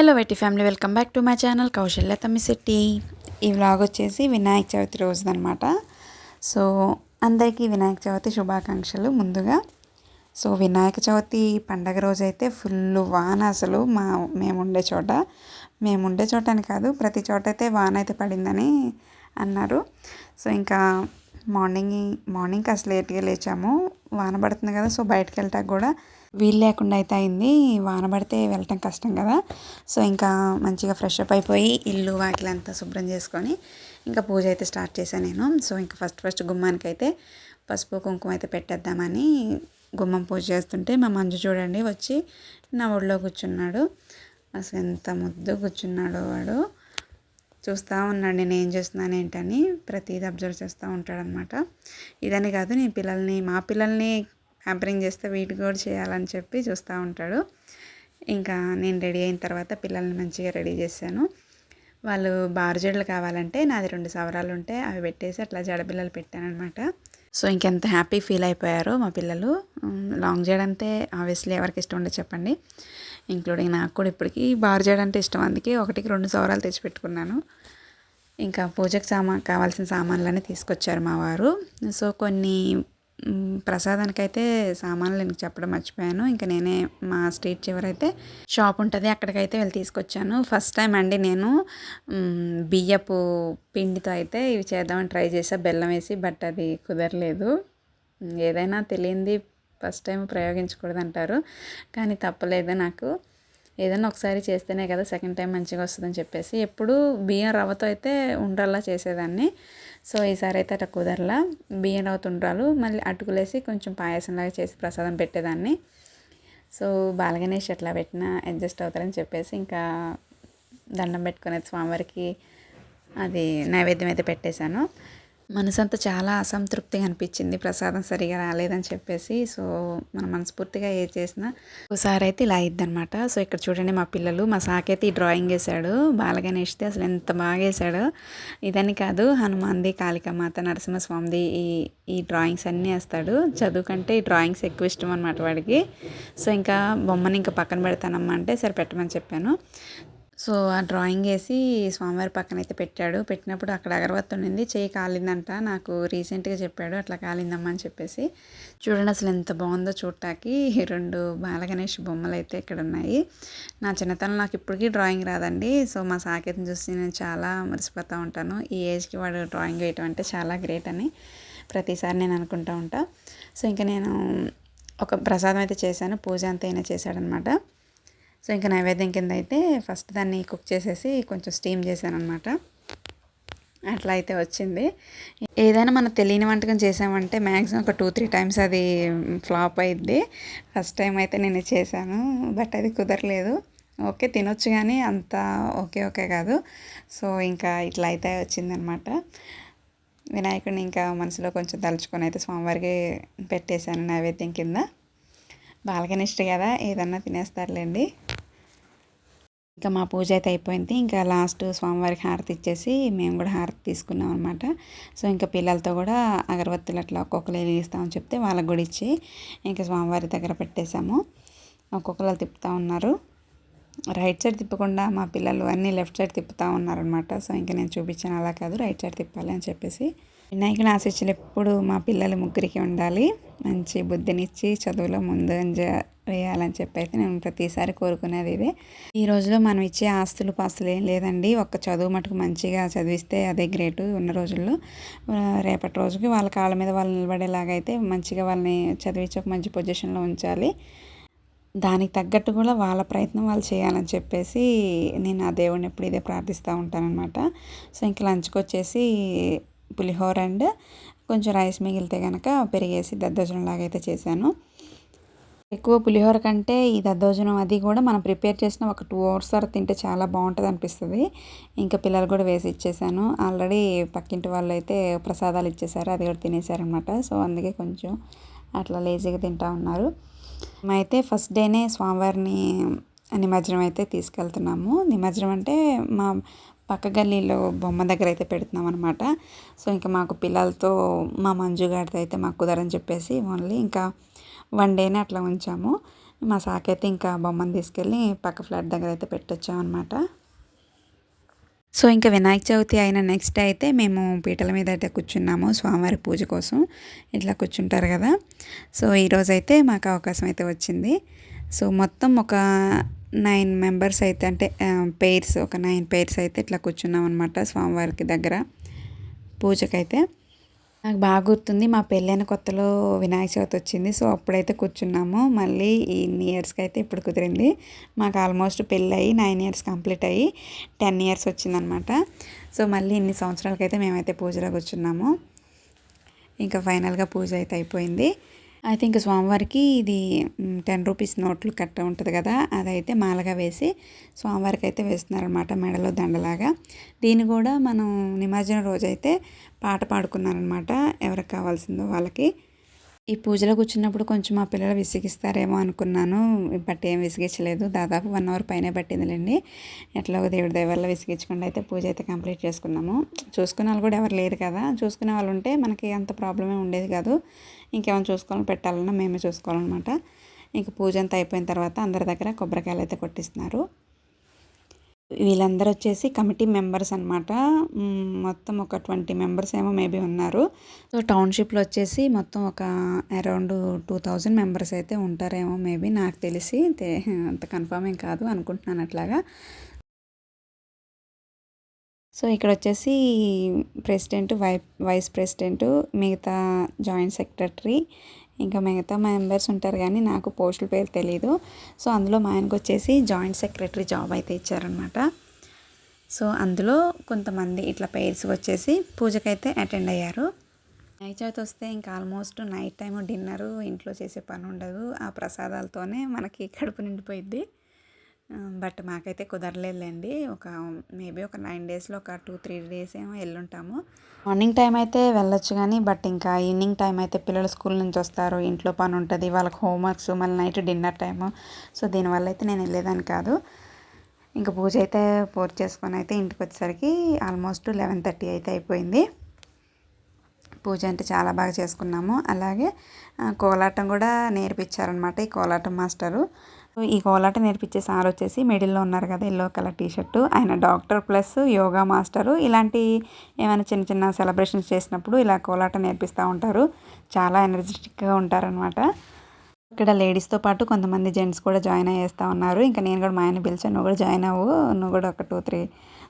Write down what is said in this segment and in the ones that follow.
Hello వెట్టి family welcome back to my channel Kausalya Tammisetti ఈ vlog వచ్చేసి Vinayaka Chavithi రోజుదనమాట so అందరికీ వినాయక చవితి శుభాకాంక్షలు ముందుగా. సో వినాయక చవితి పండగ రోజు అయితే ఫుల్ వాన అసలు మా మేము ఉండే చోట. మేము ఉండే చోట అని కాదు ప్రతి చోట అయితే వాన అయితే పడిందని అన్నారు. సో ఇంకా మార్నింగ్ మార్నింగ్ అసలు లేట్గా లేచాము. వాన పడుతుంది కదా సో బయటకు వెళ్ళటానికి కూడా వీలు లేకుండా అయితే అయింది. వాన పడితే వెళ్ళటం కష్టం కదా. సో ఇంకా మంచిగా ఫ్రెష్ అప్ అయిపోయి ఇల్లు వాకిలంతా శుభ్రం చేసుకొని ఇంకా పూజ అయితే స్టార్ట్ చేశాను నేను. సో ఇంకా ఫస్ట్ ఫస్ట్ గుమ్మానికి అయితే పసుపు కుంకుమ అయితే పెట్టేద్దామని గుమ్మం పూజ చేస్తుంటే మా మంజు చూడండి వచ్చి నా ఒడిలో కూర్చున్నాడు. అసలు ఎంత ముద్దు కూర్చున్నాడు వాడు. చూస్తూ ఉన్నాడు నేను ఏం చేస్తున్నాను ఏంటని. ప్రతిదీ అబ్జర్వ్ చేస్తూ ఉంటాడనమాట ఇదని కాదు నేను పిల్లల్ని మా పిల్లల్ని హ్యాంపరింగ్ చేస్తే వీటి కూడా చేయాలని చెప్పి చూస్తూ ఉంటాడు. ఇంకా నేను రెడీ అయిన తర్వాత పిల్లల్ని మంచిగా రెడీ చేశాను. వాళ్ళు బారుజడలు కావాలంటే నాది రెండు సవరాలు ఉంటే అవి పెట్టేసి అట్లా జడపిల్లలు పెట్టానమాట సో ఇంకెంత హ్యాపీ ఫీల్ అయిపోయారో మా పిల్లలు. లాంగ్ జడ అంటే ఆబ్వియస్లీ ఎవరికి ఇష్టం ఉండదు చెప్పండి. ఇంక్లూడింగ్ నాకు కూడా ఇప్పటికీ బారు జడ అంటే ఇష్టం. అందుకే ఒకటికి రెండు సవరాలు తెచ్చిపెట్టుకున్నాను ఇంకా పూజకు సామాన్ కావాల్సిన సామాన్లన్నీ తీసుకొచ్చారు మా వారు. సో కొన్ని ప్రసాదానికి అయితే సామాన్లు నేను చెప్పడం మర్చిపోయాను. ఇంకా నేనే మా స్ట్రీట్ చివరైతే షాప్ ఉంటుంది అక్కడికైతే వెళ్ళి తీసుకొచ్చాను. ఫస్ట్ టైం అండి నేను బియ్యపు పిండితో అయితే ఇవి చేద్దామని ట్రై చేసా. బెల్లం వేసి బట్ అది కుదరలేదు. ఏదైనా తెలియంది ఫస్ట్ టైం ప్రయోగించకూడదు అంటారు కానీ తప్పలేదు నాకు. ఏదైనా ఒకసారి చేస్తేనే కదా సెకండ్ టైం మంచిగా వస్తుందని చెప్పేసి. ఎప్పుడు బియ్యం రవ్వతో అయితే ఉండల్లా చేసేదాన్ని. సో ఈసారి అయితే అట్లా కుదరలా. బియ్యం రవ్వ ఉండ్రాలు మళ్ళీ అటుకులేసి కొంచెం పాయసంలాగా చేసి ప్రసాదం పెట్టేదాన్ని. సో బాలగణేష్ ఎట్లా పెట్టినా అడ్జస్ట్ అవుతారని చెప్పేసి ఇంకా దండం పెట్టుకునేది స్వామివారికి అది నైవేద్యం అయితే పెట్టేశాను. మనసంతా చాలా అసంతృప్తిగా అనిపించింది. ప్రసాదం సరిగా రాలేదని చెప్పేసి సో మనం మనస్ఫూర్తిగా ఏ చేసినా ఒకసారి అయితే ఇలా అనమాట సో ఇక్కడ చూడండి మా పిల్లలు మా సాకైతే ఈ డ్రాయింగ్ వేశాడు బాలగణేష్ది అసలు ఎంత బాగా వేశాడు. ఇదని కాదు హనుమాన్ది కాళికామాత నరసింహస్వామిది ఈ ఈ డ్రాయింగ్స్ అన్నీ వేస్తాడు. చదువు కంటే ఈ డ్రాయింగ్స్ ఎక్కువ ఇష్టం అనమాట వాడికి. సో ఇంకా బొమ్మని ఇంకా పక్కన పెడతానమ్మా అంటే సరే పెట్టమని చెప్పాను. సో ఆ డ్రాయింగ్ వేసి స్వామివారి పక్కన అయితే పెట్టాడు. పెట్టినప్పుడు అక్కడ అగరవత్తి ఉండింది. చేయి కాలిందంట. నాకు రీసెంట్గా చెప్పాడు అట్లా కాలిందమ్మా అని చెప్పేసి. చూడండి అసలు ఎంత బాగుందో చూడటానికి. రెండు బాలగణేష్ బొమ్మలు అయితే ఇక్కడ ఉన్నాయి. నా చిన్నతనం నాకు ఇప్పటికీ డ్రాయింగ్ రాదండి. సో మా సాకేతం చూసి నేను చాలా మురిసిపోతూ ఉంటాను. ఈ ఏజ్కి వాడు డ్రాయింగ్ వేయటం అంటే చాలా గ్రేట్ అని ప్రతిసారి నేను అనుకుంటూ ఉంటా. సో ఇంకా నేను ఒక ప్రసాదం అయితే చేశాను. పూజ అంతా అయినా చేశాడనమాట. సో ఇంకా నైవేద్యం కింద అయితే ఫస్ట్ దాన్ని కుక్ చేసేసి కొంచెం స్టీమ్ చేశాను అనమాట అట్లా అయితే వచ్చింది. ఏదైనా మనం తెలియని వంటకం చేసామంటే మ్యాక్సిమం ఒక టూ త్రీ టైమ్స్ అది ఫ్లాప్ అయింది ఫస్ట్ టైం అయితే నేను చేశాను బట్ అది కుదరలేదు. ఓకే తినొచ్చు కానీ అంత ఓకే ఓకే కాదు. సో ఇంకా ఇట్లా అయితే వచ్చిందనమాట వినాయకుడిని ఇంకా మనసులో కొంచెం తలుచుకొని అయితే స్వామివారికి పెట్టేశాను నైవేద్యం కింద. బాలకనిష్ట కదా ఏదన్నా తినేస్తారులేండి. ఇంకా మా పూజ అయితే అయిపోయింది. ఇంకా లాస్ట్ స్వామివారికి హారతి ఇచ్చేసి మేము కూడా హారతి తీసుకున్నాం అనమాట సో ఇంకా పిల్లలతో కూడా అగరబత్తులు అట్లా ఒక్కొక్కరు వెలిగిస్తామని చెప్తే వాళ్ళకి కూడా ఇచ్చి ఇంకా స్వామివారి దగ్గర పెట్టేశాము. ఒక్కొక్కరు తిప్పుతూ ఉన్నారు. రైట్ సైడ్ తిప్పకుండా మా పిల్లలు అన్నీ లెఫ్ట్ సైడ్ తిప్పుతూ ఉన్నారనమాట సో ఇంకా నేను చూపించాను అలా కాదు రైట్ సైడ్ తిప్పాలి అని చెప్పేసి వినాయకుని ఆశిస్సులు ఎప్పుడు మా పిల్లలు ముగ్గురికి ఉండాలి. మంచి బుద్ధినిచ్చి చదువులో ముందు వేయాలని చెప్పి అయితే నేను ప్రతిసారి కోరుకునేది ఇదే ఈ రోజులో మనం ఇచ్చే ఆస్తులు పాస్తులు ఏం లేదండి. ఒక్క చదువు మటుకు మంచిగా చదివిస్తే అదే గ్రేటు ఉన్న రోజుల్లో. రేపటి రోజుకి వాళ్ళ కాళ్ళ మీద వాళ్ళు నిలబడేలాగా అయితే మంచిగా వాళ్ళని చదివించి ఒక మంచి పొజిషన్లో ఉంచాలి. దానికి తగ్గట్టు కూడా వాళ్ళ ప్రయత్నం వాళ్ళు చేయాలని చెప్పేసి నేను ఆ దేవుడిని ఎప్పుడు ఇదే ప్రార్థిస్తూ ఉంటానన్నమాట. సో ఇంకా లంచ్కి వచ్చేసి పులిహోర అండ్ కొంచెం రైస్ మిగిలితే కనుక పెరిగేసి దద్దోజనం లాగా అయితే చేశాను. ఎక్కువ పులిహోర కంటే ఈ దద్దోజనం అది కూడా మనం ప్రిపేర్ చేసిన ఒక టూ అవర్స్ తర్వాత తింటే చాలా బాగుంటుంది అనిపిస్తుంది. ఇంకా పిల్లలు కూడా వేసి ఇచ్చేసాను. ఆల్రెడీ పక్కింటి వాళ్ళు అయితే ప్రసాదాలు ఇచ్చేసారు. అది కూడా తినేసారనమాట సో అందుకే కొంచెం అట్లా లేజీగా తింటా ఉన్నారు. అయితే ఫస్ట్ డేనే స్వామివారిని నిమజ్జనం అయితే తీసుకెళ్తున్నాము. నిమజ్జనం అంటే మా పక్క గల్లీలో బొమ్మ దగ్గర అయితే పెడుతున్నాం అనమాట సో ఇంకా మాకు పిల్లలతో మా మంజు గారితో అయితే మాకు కుదరని చెప్పేసి ఓన్లీ ఇంకా వన్ డేనే అట్లా ఉంచాము. మా సాకైతే ఇంకా బొమ్మను తీసుకెళ్ళి పక్క ఫ్లాట్ దగ్గర అయితే పెట్టొచ్చామన్నమాట. సో ఇంకా వినాయక చవితి అయిన నెక్స్ట్ డే అయితే మేము పీటల మీద అయితే కూర్చున్నాము స్వామివారి పూజ కోసం. ఇట్లా కూర్చుంటారు కదా. సో ఈరోజైతే మాకు అవకాశం అయితే వచ్చింది. సో మొత్తం ఒక నైన్ మెంబర్స్ అయితే అంటే పెయిర్స్ ఒక నైన్ పెయిర్స్ అయితే ఇట్లా కూర్చున్నాం అనమాట స్వామివారికి దగ్గర పూజకైతే. నాకు బాగా గుర్తుంది మా పెళ్ళైన కొత్తలో వినాయక చవితి వచ్చింది సో అప్పుడైతే కూర్చున్నాము. మళ్ళీ ఇన్ని ఇయర్స్కి అయితే ఇప్పుడు కుదిరింది. మాకు ఆల్మోస్ట్ పెళ్ళి అయ్యి నైన్ ఇయర్స్ కంప్లీట్ అయ్యి టెన్ ఇయర్స్ వచ్చిందనమాట సో మళ్ళీ ఇన్ని సంవత్సరాలకైతే మేమైతే పూజలో కూర్చున్నాము. ఇంకా ఫైనల్గా పూజ అయితే అయిపోయింది. అయితే ఇంకా స్వామివారికి ఇది టెన్ రూపీస్ నోట్లు కట్ట ఉంటుంది కదా అదైతే మాలగా వేసి స్వామివారికి అయితే వేస్తున్నారనమాట మెడలో దండలాగా. దీన్ని కూడా మనం నిమజ్జనం రోజైతే పాట పాడుకున్నారనమాట ఎవరికి కావాల్సిందో వాళ్ళకి. ఈ పూజలో కూర్చున్నప్పుడు కొంచెం మా పిల్లలు విసిగిస్తారేమో అనుకున్నాను బట్ ఏం విసిగించలేదు. దాదాపు వన్ అవర్ పైనే పట్టిందిలేండి. ఎట్లా దేవుడి దయ విసిగించకుండా అయితే పూజ అయితే కంప్లీట్ చేసుకున్నాము. చూసుకునే వాళ్ళు కూడా ఎవరు లేరు కదా చూసుకునే వాళ్ళు ఉంటే మనకి అంత ప్రాబ్లమే ఉండేది కాదు. ఇంకేమైనా చూసుకోవాలని పెట్టాలన్నా మేమే చూసుకోవాలన్నమాట. ఇంక పూజ అంతా అయిపోయిన తర్వాత అందరి దగ్గర కొబ్బరికాయలు అయితే కొట్టిస్తున్నారు. వీళ్ళందరూ వచ్చేసి కమిటీ మెంబర్స్ అనమాట మొత్తం ఒక ట్వంటీ మెంబర్స్ ఏమో మేబీ ఉన్నారు. సో టౌన్షిప్లో వచ్చేసి మొత్తం ఒక అరౌండ్ టూ థౌజండ్ మెంబర్స్ అయితే ఉంటారేమో మేబీ నాకు తెలిసి. అంత కన్ఫామ్ ఏం కాదు అనుకుంటున్నాను అట్లాగా. సో ఇక్కడ వచ్చేసి ప్రెసిడెంట్ వై వైస్ ప్రెసిడెంట్ మిగతా జాయింట్ సెక్రటరీ ఇంకా మిగతా మెంబర్స్ ఉంటారు కానీ నాకు పోస్టుల పేరు తెలీదు. సో అందులో మా ఆయనకు వచ్చేసి జాయింట్ సెక్రటరీ జాబ్ అయితే ఇచ్చారనమాట సో అందులో కొంతమంది ఇట్లా పేర్స్ వచ్చేసి పూజకైతే అటెండ్ అయ్యారు. నైట్ చవితి వస్తే ఇంకా ఆల్మోస్ట్ నైట్ టైం డిన్నరు ఇంట్లో చేసే పని ఉండదు ఆ ప్రసాదాలతోనే మనకి కడుపు నిండిపోయిద్ది. బట్ మాకైతే కుదరలేదులేండి. ఒక మేబీ ఒక నైన్ డేస్లో ఒక టూ త్రీ డేస్ ఏమో వెళ్ళుంటాము మార్నింగ్ టైం అయితే వెళ్ళొచ్చు కానీ బట్ ఇంకా ఈవినింగ్ టైం అయితే పిల్లలు స్కూల్ నుంచి వస్తారు. ఇంట్లో పని ఉంటుంది. వాళ్ళకి హోంవర్క్స్ మళ్ళీ నైట్ డిన్నర్ టైము. సో దీనివల్ల అయితే నేను వెళ్ళేదాన్ని కాదు. ఇంకా పూజ అయితే పూర్తి చేసుకొని అయితే ఇంటికి వచ్చేసరికి ఆల్మోస్ట్ లెవెన్ థర్టీ అయితే అయిపోయింది. పూజ అంటే చాలా బాగా చేసుకున్నాము. అలాగే కోలాటం కూడా నేర్పించారనమాట ఈ కోలాటం మాస్టరు. ఈ కోలాటం నేర్పించే సార్ వచ్చేసి మిడిల్లో ఉన్నారు కదా ఎల్లో కలర్ టీషర్ట్. ఆయన డాక్టర్ ప్లస్ యోగా మాస్టరు. ఇలాంటి ఏమైనా చిన్న చిన్న సెలబ్రేషన్స్ చేసినప్పుడు ఇలా కోలాటం నేర్పిస్తూ ఉంటారు. చాలా ఎనర్జెటిక్గా ఉంటారనమాట ఇక్కడ లేడీస్తో పాటు కొంతమంది జెంట్స్ కూడా జాయిన్ అయ్యేస్తూ ఉన్నారు. ఇంకా నేను కూడా మా ఆయన పిలిచాను నువ్వు కూడా జాయిన్ అవ్వు నువ్వు కూడా ఒక టూ త్రీ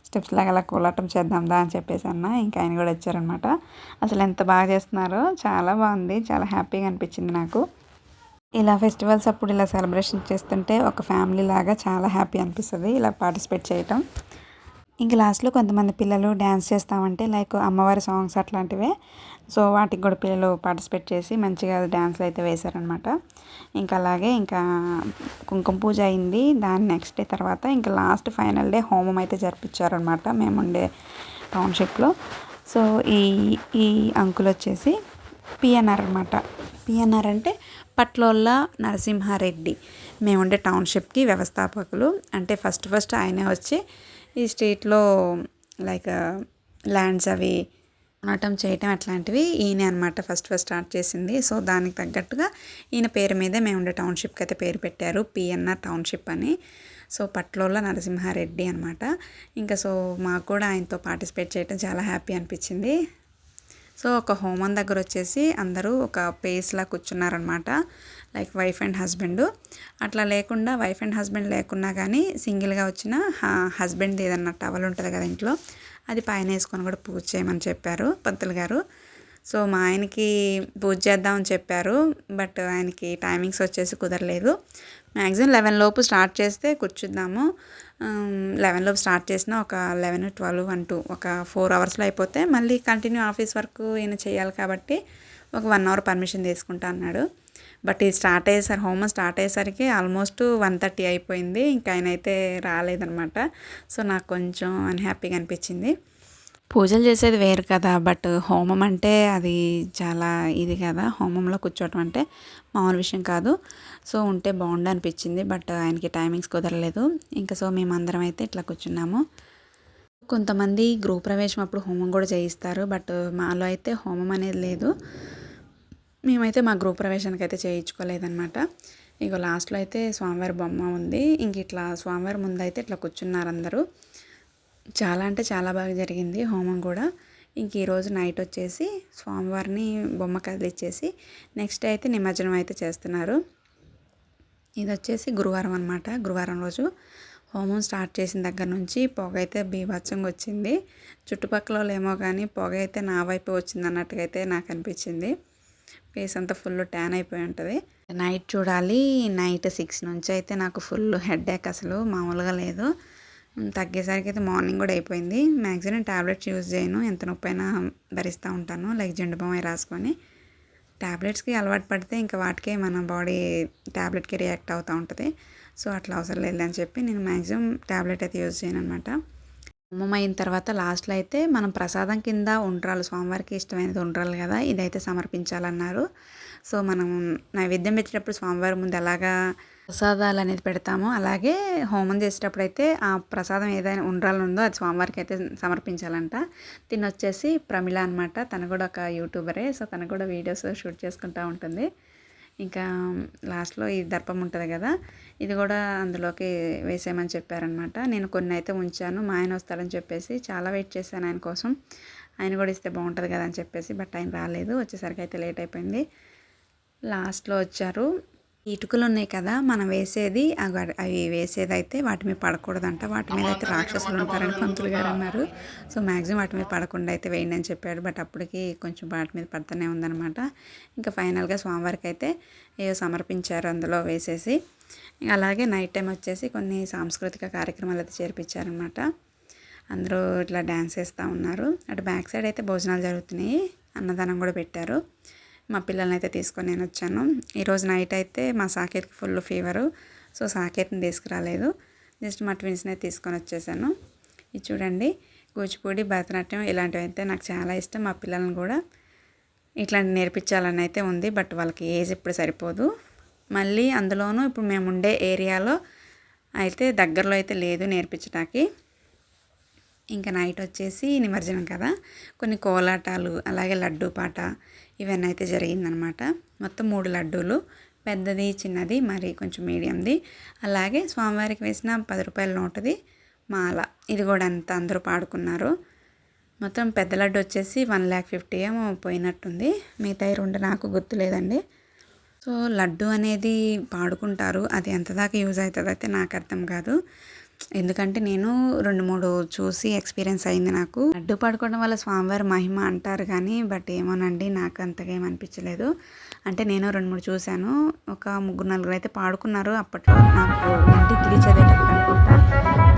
స్టెప్స్ లాగా అలా కోలాటం చేద్దాందా అని చెప్పేసి అన్న. ఇంకా ఆయన కూడా వచ్చారనమాట అసలు ఎంత బాగా చేస్తున్నారో చాలా బాగుంది చాలా హ్యాపీగా అనిపించింది నాకు. ఇలా ఫెస్టివల్స్ అప్పుడు ఇలా సెలబ్రేషన్ చేస్తుంటే ఒక ఫ్యామిలీ లాగా చాలా హ్యాపీ అనిపిస్తుంది. ఇలా పార్టిసిపేట్ చేయటం. ఇంక లాస్ట్లో కొంతమంది పిల్లలు డ్యాన్స్ చేస్తామంటే లైక్ అమ్మవారి సాంగ్స్ అట్లాంటివే. సో వాటికి కూడా పిల్లలు పార్టిసిపేట్ చేసి మంచిగా డ్యాన్స్లు అయితే వేశారనమాట. ఇంకా అలాగే ఇంకా కుంకుమ పూజ అయింది. దాని నెక్స్ట్ డే తర్వాత ఇంకా లాస్ట్ ఫైనల్ డే హోమం అయితే జరిపించారనమాట. మేముండే టౌన్షిప్లో. సో ఈ ఈ అంకుల్ వచ్చేసి పిఎన్ఆర్ అనమాట పిఎన్ఆర్ అంటే పట్లోళ్ళ నరసింహారెడ్డి. మేముండే టౌన్షిప్కి వ్యవస్థాపకులు. అంటే ఫస్ట్ ఫస్ట్ ఆయనే వచ్చి ఈ స్ట్రీట్లో లైక్ ల్యాండ్స్ అవి కొనటం చేయటం అట్లాంటివి ఈయన అనమాట ఫస్ట్ ఫస్ట్ స్టార్ట్ చేసింది. సో దానికి తగ్గట్టుగా ఈయన పేరు మీదే మేము ఉండే టౌన్షిప్కి అయితే పేరు పెట్టారు పిఎన్ఆర్ టౌన్షిప్ అని. సో పట్లోళ్ళ నరసింహారెడ్డి అనమాట ఇంకా సో మాకు కూడా ఆయనతో పార్టిసిపేట్ చేయడం చాలా హ్యాపీ అనిపించింది. సో ఒక హోమం దగ్గర వచ్చేసి అందరూ ఒక పేస్లా కూర్చున్నారనమాట లైక్ వైఫ్ అండ్ హస్బెండ్ అట్లా లేకుండా వైఫ్ అండ్ హస్బెండ్ లేకున్నా కానీ సింగిల్గా వచ్చిన హస్బెండ్ ఏదన్నా టవల్ ఉంటుంది కదా ఇంట్లో అది పైన వేసుకొని కూడా పూజ చేయమని చెప్పారు పంతులు గారు. సో మా ఆయనకి పూజ చేద్దామని చెప్పారు బట్ ఆయనకి టైమింగ్స్ వచ్చేసి కుదరలేదు. మ్యాక్సిమం లెవెన్ లోపు స్టార్ట్ చేస్తే కూర్చుద్దాము. లెవెన్ లోపు స్టార్ట్ చేసిన ఒక లెవెన్ ట్వెల్వ్ వన్ టూ ఒక ఫోర్ అవర్స్లో అయిపోతే మళ్ళీ కంటిన్యూ ఆఫీస్ వర్క్ ఈయన చేయాలి కాబట్టి ఒక వన్ అవర్ పర్మిషన్ తీసుకుంటా అన్నాడు. బట్ ఇది స్టార్ట్ అయ్యేసరికి హోమ్ స్టార్ట్ అయ్యేసరికి ఆల్మోస్ట్ వన్ థర్టీ అయిపోయింది. ఇంకా ఆయన అయితే రాలేదనమాట సో నాకు కొంచెం అన్హ్యాపీగా అనిపించింది. పూజలు చేసేది వేరు కదా బట్ హోమం అంటే అది చాలా ఇది కదా హోమంలో కూర్చోవటం అంటే మామూలు విషయం కాదు. సో ఉంటే బాగుండు అనిపించింది బట్ ఆయనకి టైమింగ్స్ కుదరలేదు. ఇంకా సో మేమందరం అయితే ఇట్లా కూర్చున్నాము. కొంతమంది గృహ ప్రవేశం అప్పుడు హోమం కూడా చేయిస్తారు బట్ మాలో అయితే హోమం అనేది లేదు. మేమైతే మా గృహ ప్రవేశానికి అయితే చేయించుకోలేదన్నమాట. ఇక లాస్ట్లో అయితే స్వామివారి బొమ్మ ఉంది. ఇంక ఇట్లా స్వామివారి ముందు అయితే ఇట్లా కూర్చున్నారు అందరూ. చాలా అంటే చాలా బాగా జరిగింది హోమం కూడా. ఇంక ఈరోజు నైట్ వచ్చేసి స్వామివారిని బొమ్మ కదిలిచ్చేసి నెక్స్ట్ అయితే నిమజ్జనం అయితే చేస్తున్నారు. ఇది వచ్చేసి గురువారం అనమాట గురువారం రోజు హోమం స్టార్ట్ చేసిన దగ్గర నుంచి పొగ అయితే బీభత్సంగా వచ్చింది. చుట్టుపక్కల ఏమో కానీ పొగ అయితే నా వైపు వచ్చింది అన్నట్టుగా అయితే నాకు అనిపించింది. ఫేస్ అంతా ఫుల్ ట్యాన్ అయిపోయి ఉంటుంది. నైట్ చూడాలి. నైట్ సిక్స్ నుంచి అయితే నాకు ఫుల్ హెడ్ ఏక్ అసలు మామూలుగా లేదు. తగ్గేసరికి అయితే మార్నింగ్ కూడా అయిపోయింది. మ్యాక్సిమం ట్యాబ్లెట్స్ యూజ్ చేయను. ఎంత నొప్పైనా భరిస్తూ ఉంటాను. లైక్ జెండు రాసుకొని. ట్యాబ్లెట్స్కి అలవాటు పడితే ఇంకా వాటికే మన బాడీ ట్యాబ్లెట్కి రియాక్ట్ అవుతూ ఉంటుంది. సో అట్లా అవసరం లేదని చెప్పి నేను మ్యాక్సిమం ట్యాబ్లెట్ అయితే యూజ్ చేయను అనమాట హోమం అయిన తర్వాత లాస్ట్లో అయితే మనం ప్రసాదం కింద ఉండ్రాలు స్వామివారికి ఇష్టమైనది ఉండ్రాలు కదా ఇదైతే సమర్పించాలన్నారు. సో మనం నైవేద్యం పెట్టేటప్పుడు స్వామివారి ముందు ఎలాగా ప్రసాదాలు అనేది పెడతాము. అలాగే హోమం చేసేటప్పుడు అయితే ఆ ప్రసాదం ఏదైనా ఉండ్రాలు ఉందో అది స్వామివారికి అయితే సమర్పించాలంట. తిని వచ్చేసి ప్రమిళ అనమాట తను కూడా ఒక యూట్యూబరే. సో తను కూడా వీడియోస్ షూట్ చేసుకుంటూ ఉంటుంది. ఇంకా లాస్ట్లో ఈ దర్పం ఉంటుంది కదా ఇది కూడా అందులోకి వేసేయమని చెప్పారనమాట నేను కొన్ని అయితే ఉంచాను. మా ఆయన వస్తాడని చెప్పేసి చాలా వెయిట్ చేశాను ఆయన కోసం. ఆయన కూడా ఇస్తే బాగుంటుంది కదా అని చెప్పేసి బట్ ఆయన రాలేదు. వచ్చేసరికి అయితే లేట్ అయిపోయింది. లాస్ట్లో వచ్చారు. ఇటుకలు ఉన్నాయి కదా మనం వేసేది అవి వేసేది అయితే వాటి మీద పడకూడదంట. వాటి మీద అయితే రాక్షసులు ఉంటారని పంతులు గారు అన్నారు సో మ్యాక్సిమం వాటి మీద పడకుండా అయితే వేయండి అని చెప్పాడు. బట్ అప్పటికి కొంచెం వాటి మీద పడుతూనే ఉందన్నమాట. ఇంకా ఫైనల్గా స్వామివారికి అయితే ఏవో సమర్పించారు అందులో వేసేసి. అలాగే నైట్ టైం వచ్చేసి కొన్ని సాంస్కృతిక కార్యక్రమాలు అయితే చేర్పించారనమాట అందరూ ఇట్లా డ్యాన్స్ వేస్తూ ఉన్నారు. అటు బ్యాక్ సైడ్ అయితే భోజనాలు జరుగుతున్నాయి. అన్నదానం కూడా పెట్టారు. మా పిల్లల్ని అయితే తీసుకొని నేను వచ్చాను. ఈరోజు నైట్ అయితే మా సాకేత్కి ఫుల్ ఫీవరు సో సాకేత్ని తీసుకురాలేదు. జస్ట్ మా ట్విన్స్ని తీసుకొని వచ్చేసాను. ఇది చూడండి కూచిపూడి భరతనాట్యం ఇలాంటివి అయితే నాకు చాలా ఇష్టం. మా పిల్లల్ని కూడా ఇట్లాంటి నేర్పించాలని అయితే ఉంది బట్ వాళ్ళకి ఏజ్ ఇప్పుడు సరిపోదు. మళ్ళీ అందులోనూ ఇప్పుడు మేము ఉండే ఏరియాలో అయితే దగ్గరలో అయితే లేదు నేర్పించడానికి ఇంకా నైట్ వచ్చేసి నిమజ్జనం కదా. కొన్ని కోలాటాలు అలాగే లడ్డూ పాట ఇవన్నీ అయితే జరిగిందనమాట. మొత్తం మూడు లడ్డూలు పెద్దది చిన్నది మరి కొంచెం మీడియంది. అలాగే స్వామివారికి వేసిన పది రూపాయల నోటుది మాల. ఇది కూడా అంత అందరూ పాడుకున్నారు. మొత్తం పెద్ద లడ్డు వచ్చేసి వన్ ల్యాక్ ఫిఫ్టీ ఏమో పోయినట్టుంది. మిగతా రెండు నాకు గుర్తులేదండి. సో లడ్డు అనేది పాడుకుంటారు. అది ఎంత దాకా యూజ్ అవుతుందో అయితే నాకు అర్థం కాదు. ఎందుకంటే నేను రెండు మూడు చూసి ఎక్స్పీరియన్స్ అయింది నాకు. అడ్డు పడుకోవడం వల్ల స్వామివారి మహిమ అంటారు కానీ బట్ ఏమోనండి నాకు అంతగా ఏమనిపించలేదు అంటే నేను రెండు మూడు చూశాను. ఒక ముగ్గురు నలుగురు అయితే పాడుకున్నారు. అప్పట్లో నాకు డిగ్రీ చదివేటప్పుడు అనుకుంటా.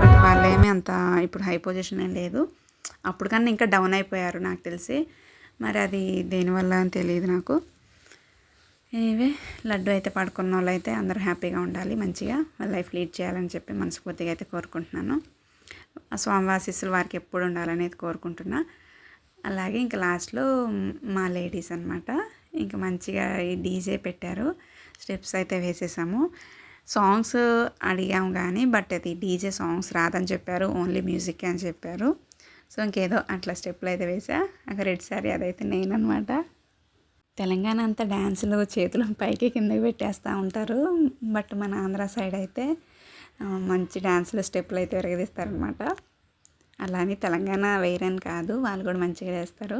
బట్ వాళ్ళేమీ అంత ఇప్పుడు హై పొజిషన్ ఏం లేదు. అప్పుడు కన్నా ఇంకా డౌన్ అయిపోయారు నాకు తెలిసి. మరి అది దేనివల్ల అని తెలియదు నాకు. ఎనీవే లడ్డు అయితే పడుకున్న వాళ్ళు అయితే అందరూ హ్యాపీగా ఉండాలి మంచిగా వాళ్ళ లైఫ్ లీడ్ చేయాలని చెప్పి మనస్ఫూర్తిగా అయితే కోరుకుంటున్నాను. ఆ స్వామివాసిస్సులు వారికి ఎప్పుడు ఉండాలనేది కోరుకుంటున్నా. అలాగే ఇంకా లాస్ట్లో మా లేడీస్ అనమాట ఇంకా మంచిగా ఈ డీజే పెట్టారు స్టెప్స్ అయితే వేసేసాము. సాంగ్స్ అడిగాము కానీ బట్ అది డీజే సాంగ్స్ రాదని చెప్పారు ఓన్లీ మ్యూజిక్ అని చెప్పారు. సో ఇంకేదో అట్లా స్టెప్లు అయితే వేసా అక్కడ రెడ్ సారీ అదైతే నేను అనమాట తెలంగాణ అంతా డ్యాన్సులు చేతులు పైకి కిందకి పెట్టేస్తూ ఉంటారు. బట్ మన ఆంధ్ర సైడ్ అయితే మంచి డ్యాన్సులు స్టెప్పులు అయితే విరగదీస్తారనమాట అలానే తెలంగాణ వేరని కాదు వాళ్ళు కూడా మంచిగా చేస్తారు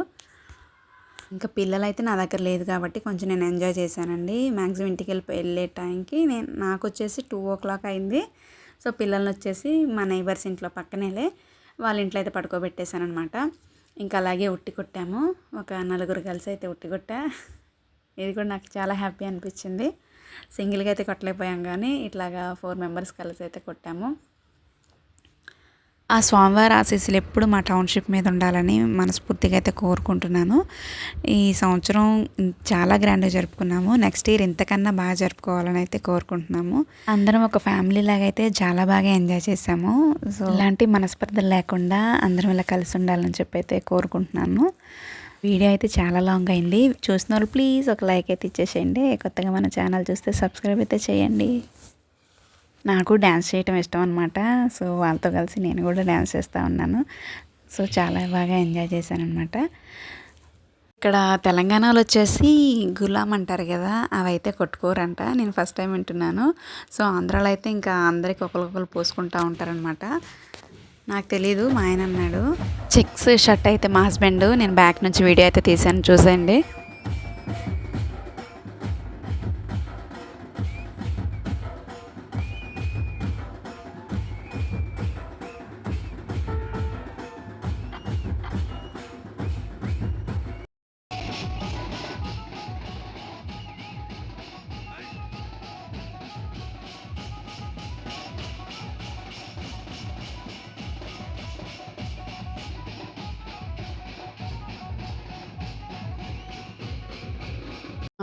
ఇంకా పిల్లలు అయితే నా దగ్గర లేదు కాబట్టి కొంచెం నేను ఎంజాయ్ చేశానండి. మ్యాక్సిమం ఇంటికి వెళ్ళి వెళ్ళే టైంకి నేను నాకు వచ్చేసి టూ ఓ క్లాక్ అయింది. సో పిల్లల్ని వచ్చేసి మా నైబర్స్ ఇంట్లో పక్కనేలే వాళ్ళ ఇంట్లో అయితే పడుకోబెట్టేశాను అనమాట ఇంకా అలాగే ఉట్టి కొట్టాము. ఒక నలుగురు కలిసి అయితే ఉట్టి కొట్టా. ఇది కూడా నాకు చాలా హ్యాపీ అనిపించింది. సింగిల్గా అయితే కొట్టలేకపోయాం కానీ ఇట్లాగా ఫోర్ మెంబర్స్ కలిసి అయితే కొట్టాము. ఆ స్వామివారి ఆశీస్సులు ఎప్పుడు మా టౌన్షిప్ మీద ఉండాలని మనస్ఫూర్తిగా అయితే కోరుకుంటున్నాను. ఈ సంవత్సరం చాలా గ్రాండ్గా జరుపుకున్నాము. నెక్స్ట్ ఇయర్ ఇంతకన్నా బాగా జరుపుకోవాలని అయితే కోరుకుంటున్నాము. అందరం ఒక ఫ్యామిలీ లాగా అయితే చాలా బాగా ఎంజాయ్ చేసాము సో ఇలాంటి మనస్పర్ధలు లేకుండా అందరం ఇలా కలిసి ఉండాలని చెప్పి అయితే కోరుకుంటున్నాను. వీడియో అయితే చాలా లాంగ్ అయింది. చూసిన వాళ్ళు ప్లీజ్ ఒక లైక్ అయితే ఇచ్చేసేయండి. కొత్తగా మన ఛానల్ చూస్తే సబ్స్క్రైబ్ అయితే చేయండి. నాకు డ్యాన్స్ చేయటం ఇష్టం అనమాట సో వాళ్ళతో కలిసి నేను కూడా డ్యాన్స్ చేస్తూ ఉన్నాను. సో చాలా బాగా ఎంజాయ్ చేశాను అనమాట ఇక్కడ తెలంగాణలో వచ్చేసి గులాం అంటారు కదా అవి అయితే కొట్టుకోరంట. నేను ఫస్ట్ టైం వింటున్నాను. సో ఆంధ్రాలో అయితే ఇంకా అందరికి ఒకరికొకరు పోసుకుంటూ ఉంటారనమాట నాకు తెలీదు మా ఆయన అన్నాడు. చెక్స్ షర్ట్ అయితే మా హస్బెండ్. నేను బ్యాక్ నుంచి వీడియో అయితే తీసాను చూసేయండి.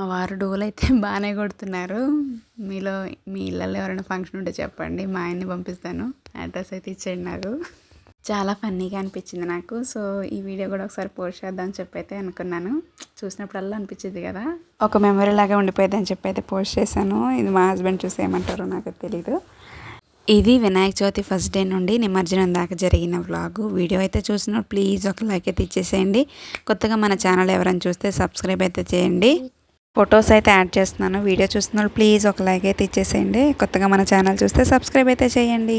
మా వారు డోలు అయితే బాగానే కొడుతున్నారు. మీలో మీ ఇళ్ళల్లో ఎవరైనా ఫంక్షన్ ఉంటే చెప్పండి మా ఆయన్ని పంపిస్తాను. అడ్రస్ అయితే ఇచ్చేయండి నాకు. చాలా ఫన్నీగా అనిపించింది నాకు. సో ఈ వీడియో కూడా ఒకసారి పోస్ట్ చేద్దామని చెప్పి అయితే అనుకున్నాను. చూసినప్పుడల్లా అనిపించింది కదా. ఒక మెమరీ లాగా ఉండిపోయింది అని చెప్పి అయితే పోస్ట్ చేశాను. ఇది మా హస్బెండ్ చూసి ఏమంటారో నాకు తెలీదు. ఇది వినాయక చవితి ఫస్ట్ డే నుండి నిమజ్జనం దాకా జరిగిన వ్లాగు వీడియో అయితే చూసినప్పుడు ప్లీజ్ ఒక లైక్ అయితే ఇచ్చేసేయండి. కొత్తగా మన ఛానల్ ఎవరైనా చూస్తే సబ్స్క్రైబ్ అయితే చేయండి. ఫొటోస్ అయితే యాడ్ చేస్తున్నాను. వీడియో చూస్తున్న ప్లీజ్ ఒక లైక్ అయితే ఇచ్చేసేయండి. కొత్తగా మన ఛానల్ చూస్తే సబ్స్క్రైబ్ అయితే చేయండి.